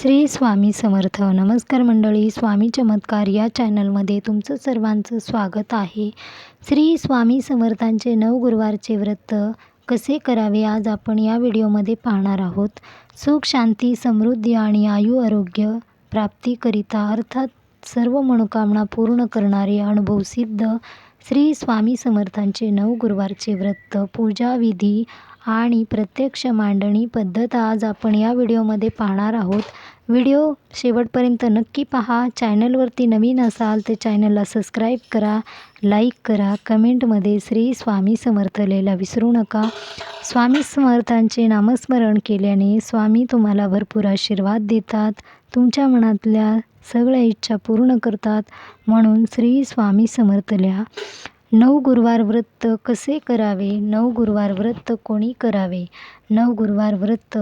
श्री स्वामी समर्थ. नमस्कार मंडळी स्वामी चमत्कार या चॅनलमध्ये तुमचं सर्वांचं स्वागत आहे. श्री स्वामी समर्थांचे नऊ गुरुवारचे व्रत कसे करावे आज आपण या व्हिडिओमध्ये पाहणार आहोत. सुख शांती समृद्धी आणि आयु आरोग्य प्राप्तीकरिता अर्थात सर्व मनोकामना पूर्ण करणारे अनुभवसिद्ध श्री स्वामी समर्थांचे नऊ गुरुवारचे व्रत पूजाविधी आणि प्रत्यक्ष मांडणी पद्धत आज आपण या व्हिडिओमध्ये पाहणार आहोत. व्हिडिओ शेवटपर्यंत नक्की पहा. चॅनलवरती नवीन असाल तर चॅनलला सबस्क्राईब करा लाईक करा कमेंटमध्ये श्री स्वामी समर्थ लिहायला विसरू नका. स्वामी समर्थांचे नामस्मरण केल्याने स्वामी तुम्हाला भरपूर आशीर्वाद देतात. तुमच्या मनातल्या सगळ्या इच्छा पूर्ण करतात. म्हणून श्री स्वामी समर्थ लिहा. नऊ गुरुवार व्रत कसे करावे? नऊ गुरुवार व्रत कोणी करावे? नऊ गुरुवार व्रत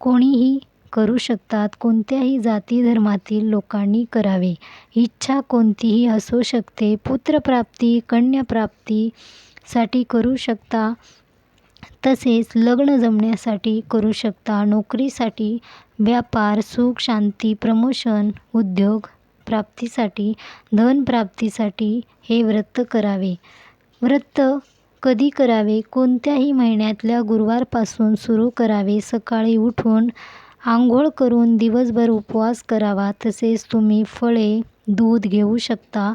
कोणीही करू शकतात. कोणत्याही जाती धर्मातील लोकांनी करावे. इच्छा कोणतीही असू शकते. पुत्रप्राप्ती कन्याप्राप्तीसाठी करू शकता. तसेच लग्न जमण्यासाठी करू शकता. नोकरीसाठी व्यापार सुख शांती प्रमोशन उद्योग प्राप्तीसाठी धनप्राप्तीसाठी हे व्रत करावे. व्रत कधी करावे? कोणत्याही महिन्यातल्या गुरुवारपासून सुरू करावे. सकाळी उठून आंघोळ करून दिवसभर उपवास करावा. तसेच तुम्ही फळे दूध घेऊ शकता.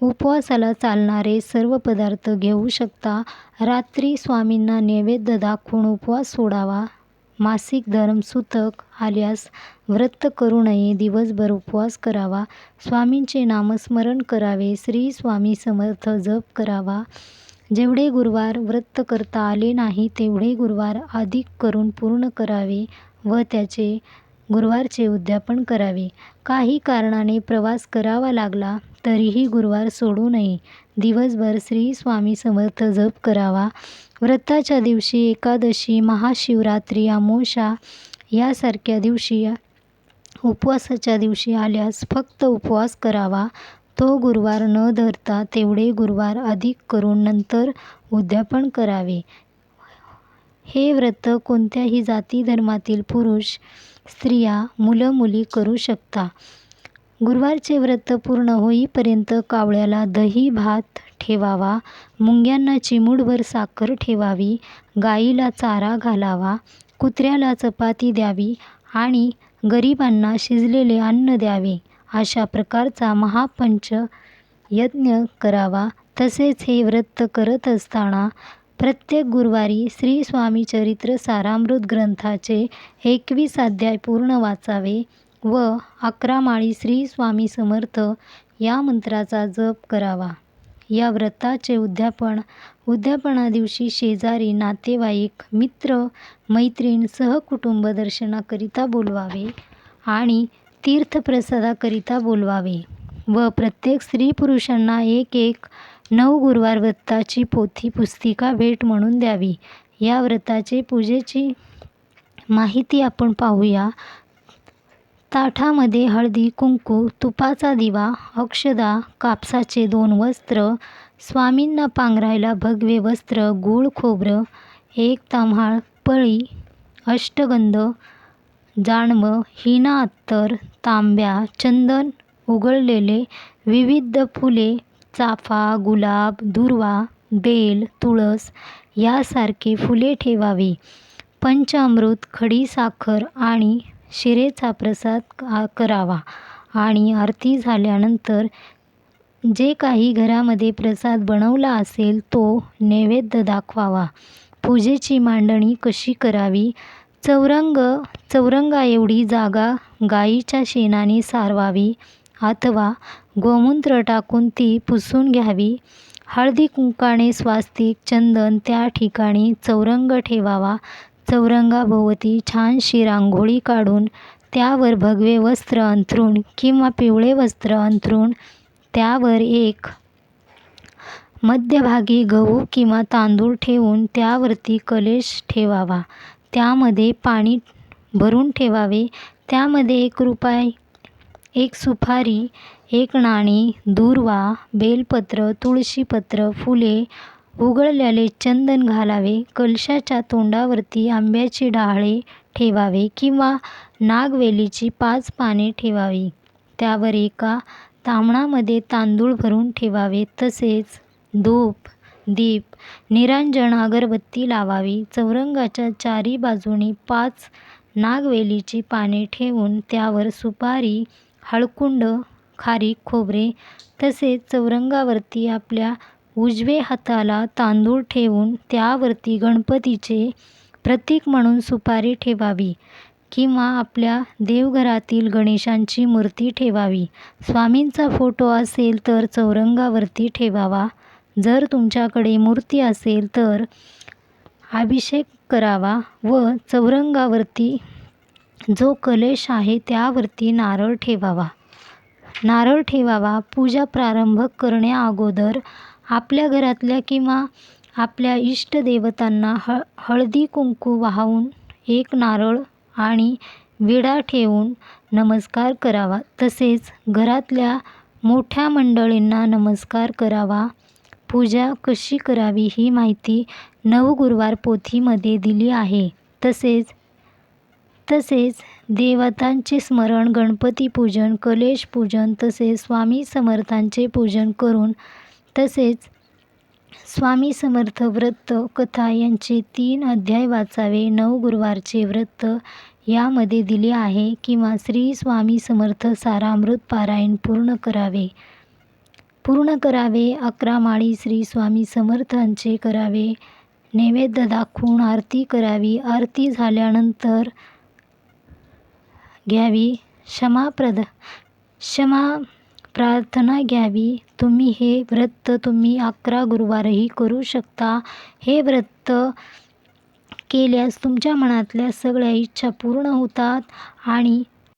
उपवासाला चालणारे सर्व पदार्थ घेऊ शकता. रात्री स्वामींना नैवेद्य दाखवून उपवास सोडावा. मासिक धर्म सुतक आल्यास व्रत करू नये दिवसभर उपवास करावा स्वामींचे नामस्मरण करावे श्री स्वामी समर्थ जप करावा. जेवढे गुरुवार व्रत करता आले नाही तेवढे गुरुवार अधिक करून पूर्ण करावे व त्याचे गुरुवारचे उद्यापन करावे. काही कारणाने प्रवास करावा लागला. तरीही गुरुवार सोडू नये. दिवसभर श्री स्वामी समर्थ जप करावा. व्रताच्या दिवशी एकादशी महाशिवरात्री अमावस्या यासारख्या दिवशी उपवासाच्या दिवशी आल्यास फक्त उपवास करावा. तो गुरुवार न धरता तेवढे गुरुवार अधिक करून नंतर उद्यापन करावे. हे व्रत कोणत्याही जाती धर्मातील पुरुष स्त्रिया मुलं मुली करू शकता. गुरुवारचे व्रत पूर्ण होईपर्यंत कावळ्याला दही भात ठेवावा मुंग्यांना चिमूटभर साखर ठेवावी गाईला चारा घालावा कुत्र्याला चपाती द्यावी आणि गरिबांना शिजलेले अन्न द्यावे अशा प्रकारचा महापंच यज्ञ करावा. तसेच हे व्रत करत असताना प्रत्येक गुरुवारी श्री स्वामी चरित्र सारामृत ग्रंथाचे एकवीस अध्याय पूर्ण वाचावे. व अकरा माळी श्री स्वामी समर्थ या मंत्राचा जप करावा. या व्रताचे उद्यापन उद्यापनादिवशी शेजारी नातेवाईक मित्र मैत्रीण सहकुटुंब दर्शनाकरिता बोलवावे आणि तीर्थप्रसादाकरिता बोलवावे व प्रत्येक स्त्री पुरुषांना एक एक नऊ गुरुवार व्रताची पोथी पुस्तिका भेट म्हणून द्यावी. या व्रताचे पूजेची माहिती आपण पाहूया. ताठामध्ये हळदी कुंकू तुपाचा दिवा अक्षदा कापसाचे दोन वस्त्र स्वामींना पांघरायला भगवे वस्त्र गूळ खोबरं एक ताम्हाळ पळी अष्टगंध जाणवं हिना अत्तर तांब्या चंदन उघळलेले विविध फुले चाफा गुलाब दुर्वा बेल तुळस यासारखे फुले ठेवावी. पंचामृत खडीसाखर आणि शिरेचा प्रसाद करावा. आणि आरती झाल्यानंतर जे काही घरामध्ये प्रसाद बनवला असेल तो नैवेद्य दाखवावा. पूजेची मांडणी कशी करावी? चौरंग चौरंगाएवढी जागा गाईच्या शेणाने सारवावी अथवा गोमूत्र टाकून ती पुसून घ्यावी? हळदी कुंकाने स्वास्तिक चंदन त्या ठिकाणी चौरंग ठेवावा चौरंगाभोवती छानशी रांगोळी काढून त्यावर भगवे वस्त्र अंथरूण किंवा पिवळे वस्त्र अंथरूण त्यावर एक मध्यभागी गहू किंवा तांदूळ ठेवून त्यावरती कलश ठेवावा. त्यामध्ये पाणी भरून ठेवावे. त्यामध्ये एक रुपये एक सुपारी एक नाणी दूर्वा बेलपत्र तुळशीपत्र फुले उघळलेले चंदन घालावे कलशाच्या तोंडावरती आंब्याची डहाळे ठेवावे किंवा नागवेलीची पाच पाने ठेवावी. त्यावर एका ताम्हणामध्ये तांदूळ भरून ठेवावे. तसेच धूप दीप निरांजन अगरबत्ती लावावी. चौरंगाच्या चारी बाजूनी पाच नागवेलीची पाने ठेवून त्यावर सुपारी हळकुंड खारीक खोबरे तसेच चौरंगावरती आपल्या उजवे हाताला तांदूळ ठेवून त्यावरती गणपतीचे प्रतीक म्हणून सुपारी ठेवावी किंवा आपल्या देवघरातील गणेशांची मूर्ती ठेवावी. स्वामींचा फोटो असेल तर चौरंगावरती ठेवावा. जर तुमच्याकडे मूर्ती असेल तर अभिषेक करावा व चौरंगावरती जो कलश आहे त्यावरती नारळ ठेवावा. नारळ ठेवावा. पूजा प्रारंभ करण्याअगोदर आपल्या घरातल्या किंवा आपल्या इष्टदेवतांना हळ हळदी कुंकू वाहून एक नारळ आणि विडा ठेवून नमस्कार करावा. तसेच घरातल्या मोठ्या मंडळींना नमस्कार करावा. पूजा कशी करावी ही माहिती नवगुरुवार पोथीमध्ये दिली आहे. तसेच तसेच देवतांचे स्मरण गणपती पूजन कलेश पूजन तसेच स्वामी समर्थांचे पूजन करून तसेच स्वामी समर्थ व्रत कथा यांचे तीन अध्याय वाचावे नऊ गुरुवारचे व्रत यामध्ये दिले आहे किंवा श्री स्वामी समर्थ सारामृत पारायण पूर्ण करावे. पूर्ण करावे अकरा माळी श्री स्वामी समर्थांचे करावे नैवेद्य दाखवून आरती करावी आरती झाल्यानंतर घ्यावी क्षमाप्रद क्षमा प्रार्थना घ्यावी. तुम्ही हे व्रत तुम्ही अकरा गुरुवारही करू शकता. हे व्रत केल्यास तुमच्या मनातल्या सगळ्या इच्छा पूर्ण होतात आणि